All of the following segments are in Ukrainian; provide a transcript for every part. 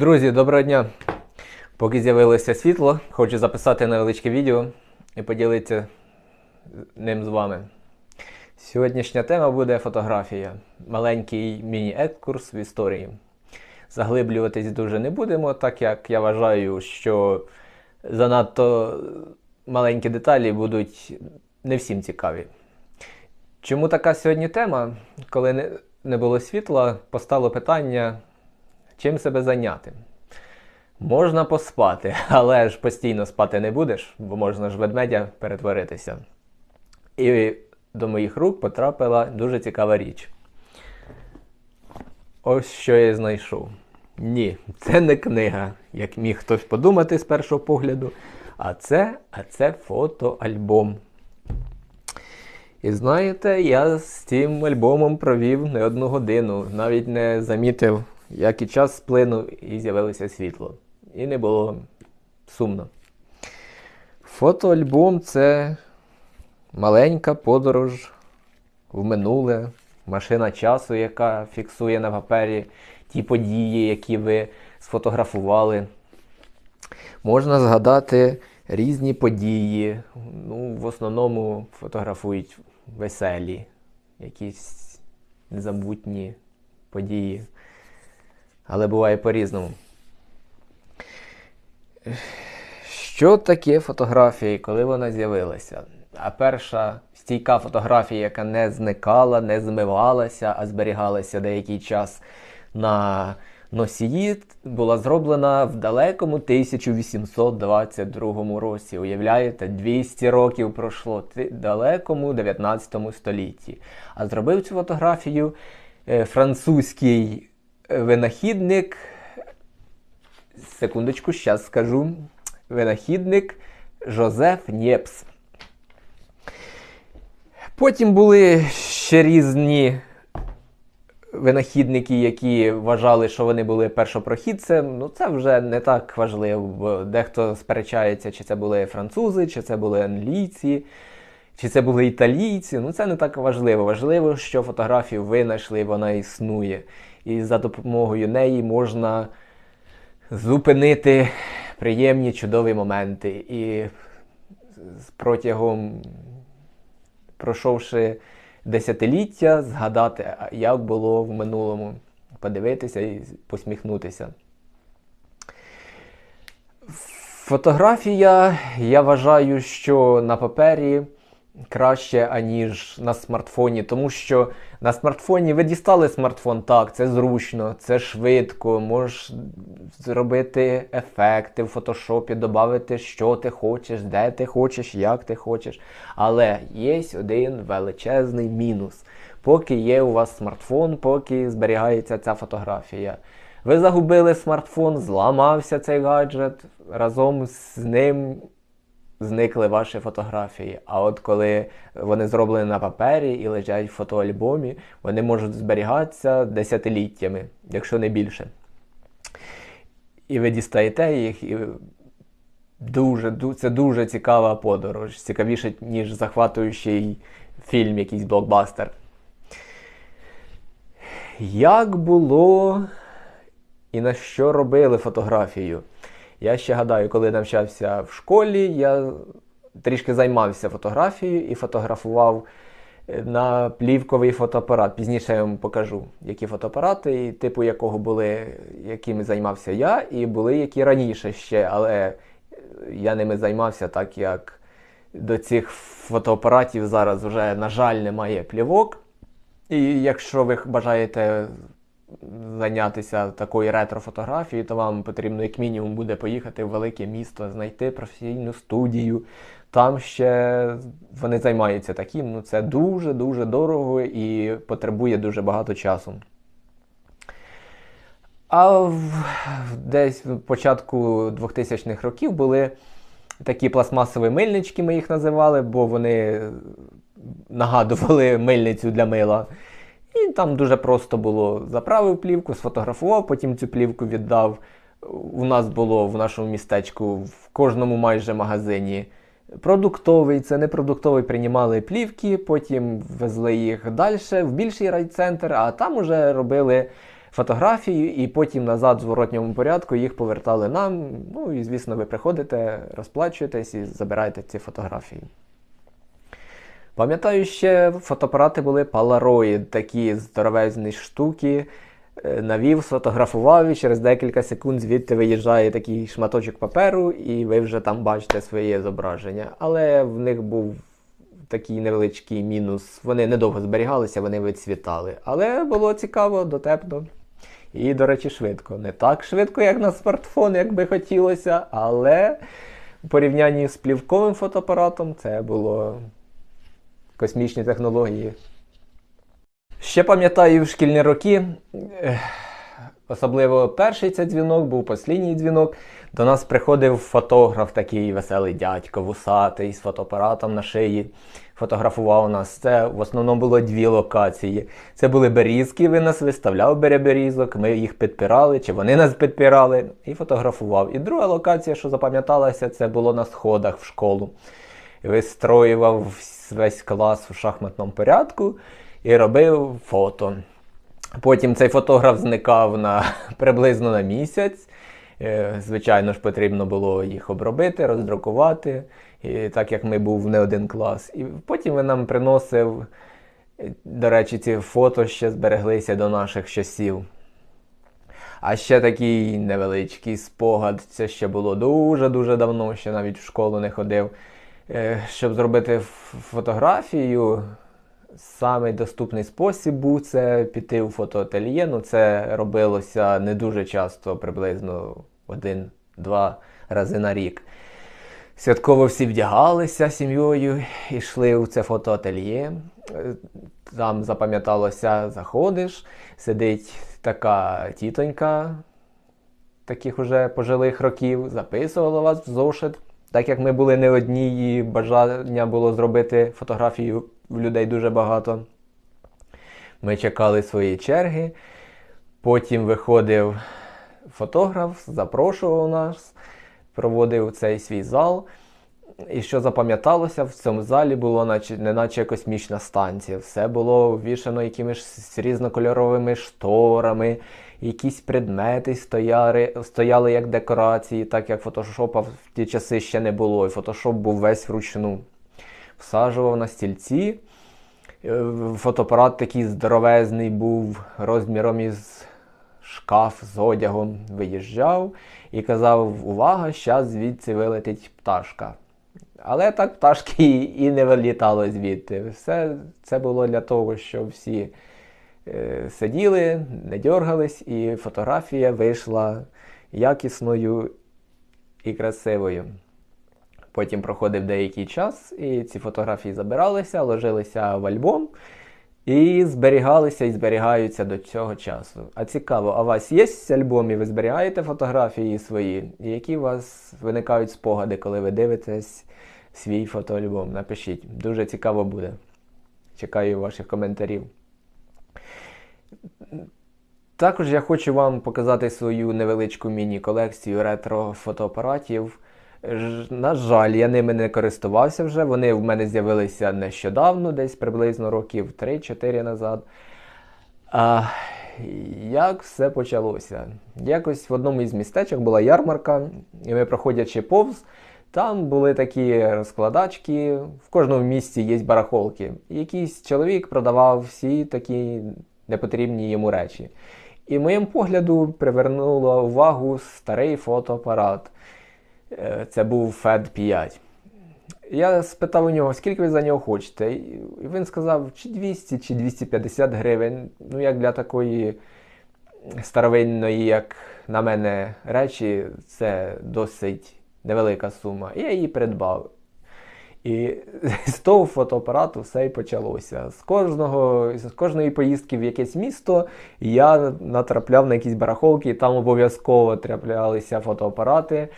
Друзі, доброго дня! Поки з'явилося світло, хочу записати невеличке відео і поділитися ним з вами. Сьогоднішня тема буде фотографія. Маленький міні-екскурс в історії. Заглиблюватись дуже не будемо, так як я вважаю, що занадто маленькі деталі будуть не всім цікаві. Чому така сьогодні тема? Коли не, було світла, постало питання, чим себе зайняти. Можна поспати, але ж постійно спати не будеш, бо можна ж ведмедя перетворитися. І до моїх рук потрапила дуже цікава річ. Ось що я знайшов. Ні, це не книга, як міг хтось подумати з першого погляду. А це, а це фотоальбом. І знаєте, я з цим альбомом провів не одну годину, навіть не замітив, як і час сплинув і з'явилося світло. І не було сумно. Фотоальбом це маленька подорож в минуле, машина часу, яка фіксує на папері ті події, які ви сфотографували. Можна згадати різні події. Ну, в основному фотографують веселі, якісь незабутні події. Але буває по-різному. Що таке фотографія і коли вона з'явилася? А перша стійка фотографія, яка не зникала, не змивалася, а зберігалася деякий час на носії, була зроблена в далекому 1822 році. Уявляєте, 200 років пройшло в далекому 19 столітті. А зробив цю фотографію е, французький винахідник. Секундочку, зараз скажу. Винахідник Жозеф Нєпс. Потім були ще різні винахідники, які вважали, що вони були першопрохідцем. Ну, це вже не так важливо, бо дехто сперечається, чи це були французи, чи це були англійці, чи це були італійці. Ну, це не так важливо. Важливо, що фотографію винайшли, вона існує. І за допомогою неї можна зупинити приємні чудові моменти. І протягом, пройшовши десятиліття, згадати, як було в минулому, подивитися і посміхнутися. Фотографія, я вважаю, що на папері краще, аніж на смартфоні, тому що на смартфоні ви дістали смартфон, так, це зручно, це швидко, можеш зробити ефекти в фотошопі, додати, що ти хочеш, де ти хочеш, як ти хочеш. Але є один величезний мінус. Поки є у вас смартфон, поки зберігається ця фотографія. Ви загубили смартфон, зламався цей гаджет, разом з ним зникли ваші фотографії. А от коли вони зроблені на папері і лежать в фотоальбомі, вони можуть зберігатися десятиліттями, якщо не більше. І ви дістаєте їх, і дуже, це дуже цікава подорож, цікавіше, ніж захватуючий фільм, якийсь блокбастер. Як було і на що робили фотографію? Я ще гадаю, коли навчався в школі, я трішки займався фотографією і фотографував е, на плівковий фотоапарат. Пізніше я вам покажу, які фотоапарати, і типу якого були, якими займався я, і були які раніше ще, але е, я ними займався так, як до цих фотоапаратів зараз вже, на жаль, немає плівок. І якщо ви бажаєте зайнятися такою ретро-фотографією, то вам потрібно, як мінімум, буде поїхати в велике місто, знайти професійну студію. Там ще вони займаються таким. Ну це дуже-дуже дорого і потребує дуже багато часу. А в, десь в початку 2000-х років були такі пластмасові мильнички, ми їх називали, бо вони нагадували мильницю для мила. І там дуже просто було заправив плівку, сфотографував, потім цю плівку віддав. У нас було в нашому містечку в кожному майже магазині продуктовий, це не продуктовий, приймали плівки, потім везли їх далі в більший райцентр, а там уже робили фотографії, і потім назад в зворотньому порядку їх повертали нам. Ну і звісно, ви приходите, розплачуєтесь і забираєте ці фотографії. Пам'ятаю, ще фотоапарати були Polaroid, такі здоровезні штуки. Е, Навів, сфотографував і через декілька секунд звідти виїжджає такий шматочок паперу, і ви вже там бачите своє зображення. Але в них був такий невеличкий мінус. Вони недовго зберігалися, вони відцвітали. Але було цікаво, дотепно. І, до речі, швидко. Не так швидко, як на смартфон, як би хотілося, але в порівнянні з плівковим фотоапаратом це було космічні технології. Ще пам'ятаю в шкільні роки, особливо перший цей дзвінок, був останній дзвінок. До нас приходив фотограф, такий веселий дядько, вусатий, з фотоапаратом на шиї. Фотографував нас. Це в основному було дві локації. Це були берізки, він нас виставляв біля берізок, ми їх підпирали, чи вони нас підпирали, і фотографував. І друга локація, що запам'яталася, це було на сходах в школу. Вистроював весь клас у шахматному порядку і робив фото. Потім цей фотограф зникав на приблизно на місяць. Е, Звичайно ж, потрібно було їх обробити, роздрукувати, і так як ми був не один клас. І потім він нам приносив, е, до речі, ці фото ще збереглися до наших часів. А ще такий невеличкий спогад, це ще було дуже-дуже давно, ще навіть в школу не ходив. Е, Щоб зробити фотографію, самий доступний спосіб був це піти у фотоательє. Ну, це робилося не дуже часто, приблизно один-два рази на рік. Святково всі вдягалися сім'єю, йшли у це фотоательє. Е, Там запам'яталося, заходиш, сидить така тітонька таких уже пожилих років, записувала вас в зошит. Так як ми були не одні, і бажання було зробити фотографію в людей дуже багато. Ми чекали своєї черги. Потім виходив фотограф, запрошував нас, проводив цей свій зал. І що запам'яталося, в цьому залі було наче, неначе космічна станція. Все було ввішано якимись різнокольоровими шторами, якісь предмети стояли, стояли як декорації, так як фотошопа в ті часи ще не було. І фотошоп був весь вручну. Всаджував на стільці. Е, Фотоапарат такий здоровезний був розміром із шкаф з одягом. Виїжджав і казав: увага, щас звідси вилетить пташка. Але так пташки і- не вилітали звідти. Все це було для того, щоб всі е, сиділи, не дергались, і фотографія вийшла якісною і красивою. Потім проходив деякий час, і ці фотографії забиралися, ложилися в альбом і зберігалися і зберігаються до цього часу. А цікаво, а у вас є альбом і ви зберігаєте фотографії свої? І які у вас виникають спогади, коли ви дивитесь свій фотоальбом? Напишіть, дуже цікаво буде. Чекаю ваших коментарів. Також я хочу вам показати свою невеличку міні-колекцію ретро-фотоапаратів. На жаль, я ними не користувався вже. Вони в мене з'явилися нещодавно, десь приблизно років 3-4 назад. А, як все почалося? Якось в одному із містечок була ярмарка, і ми, проходячи повз, там були такі розкладачки. В кожному місті є барахолки. Якийсь чоловік продавав всі такі непотрібні йому речі. І моєму погляду привернуло увагу старий фотоапарат. Е, Це був FED 5. Я спитав у нього, скільки ви за нього хочете. І він сказав, чи 200, чи 250 гривень. Ну, як для такої старовинної, як на мене, речі, це досить невелика сума. І я її придбав. І з того фотоапарату все і почалося. З кожного, з кожної поїздки в якесь місто я натрапляв на якісь барахолки, і там обов'язково траплялися фотоапарати,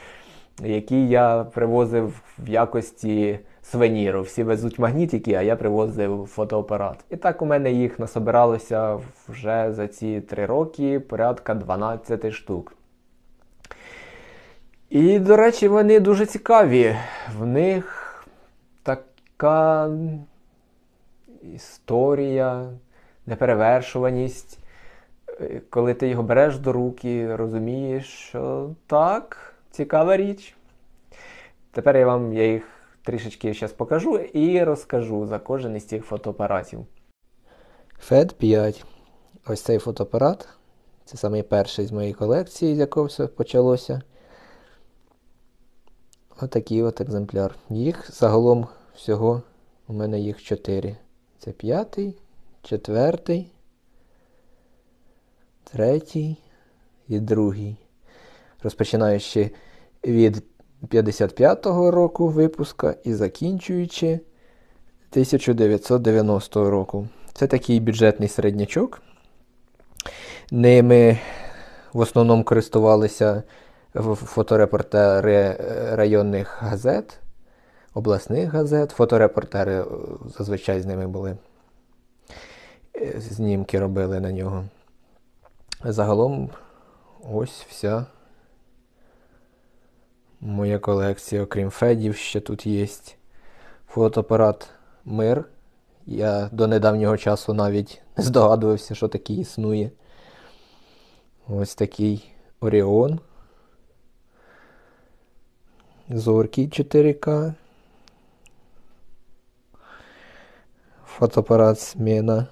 які я привозив в якості сувеніру. Всі везуть магнітики, а я привозив фотоапарат. І так у мене їх насобиралося вже за ці три роки порядка 12 штук. І, до речі, вони дуже цікаві. В них така історія, неперевершуваність. е, коли ти його береш до руки, розумієш, що так, цікава річ. Тепер я вам я їх трішечки зараз покажу і розкажу за кожен із цих фотоапаратів. FED 5. Ось цей фотоапарат. Це самий перший з моєї колекції, з якого все почалося. Отакий от екземпляр. Їх загалом всього у мене їх 4. Це п'ятий, четвертий, третій і другий. Розпочинаючи від 55-го року випуска і закінчуючи 1990 року. Це такий бюджетний середнячок. Ними в основному користувалися фоторепортери районних газет, обласних газет. Фоторепортери зазвичай з ними були. Е, Знімки робили на нього. Загалом ось вся моя колекція, окрім федів, ще тут є фотоапарат Мир. Я до недавнього часу навіть не здогадувався, що такий існує. Ось такий Оріон. Зоркий 4К. Фотоапарат Смена.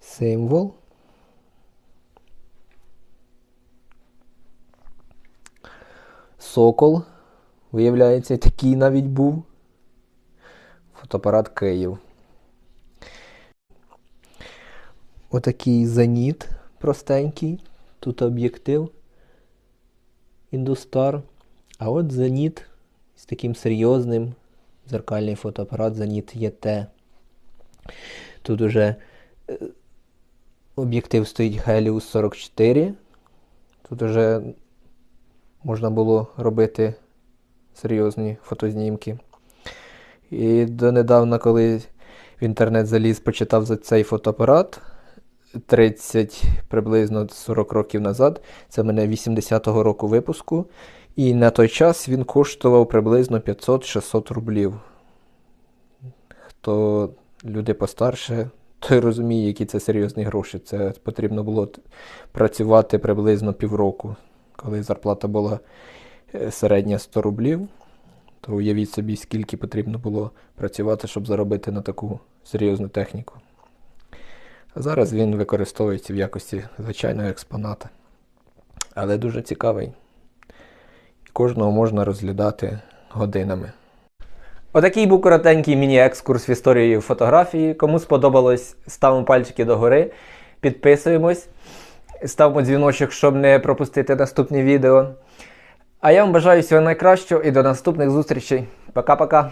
Символ. Сокол. Виявляється, такий навіть був. Фотоапарат Київ. Отакий зеніт простенький. Тут об'єктив Індустар. А от зеніт з таким серйозним зеркальний фотоапарат Зеніт ЄТ. Тут уже е, об'єктив стоїть Helios 44. Тут уже можна було робити серйозні фотознімки. І донедавна, коли в інтернет заліз, почитав за цей фотоапарат 30 приблизно 40 років назад. Це мене 80-го року випуску. І на той час він коштував приблизно 500-600 рублів. Хто люди постарше, той розуміє, які це серйозні гроші. Це потрібно було працювати приблизно півроку. Коли зарплата була е, середня 100 рублів, то уявіть собі, скільки потрібно було працювати, щоб заробити на таку серйозну техніку. А зараз він використовується в якості звичайного експоната. Але дуже цікавий. Кожного можна розглядати годинами. Отакий був коротенький міні-екскурс в історії фотографії. Кому сподобалось, ставимо пальчики догори, підписуємось, ставимо дзвіночок, щоб не пропустити наступні відео. А я вам бажаю всього найкращого і до наступних зустрічей. Пока-пока!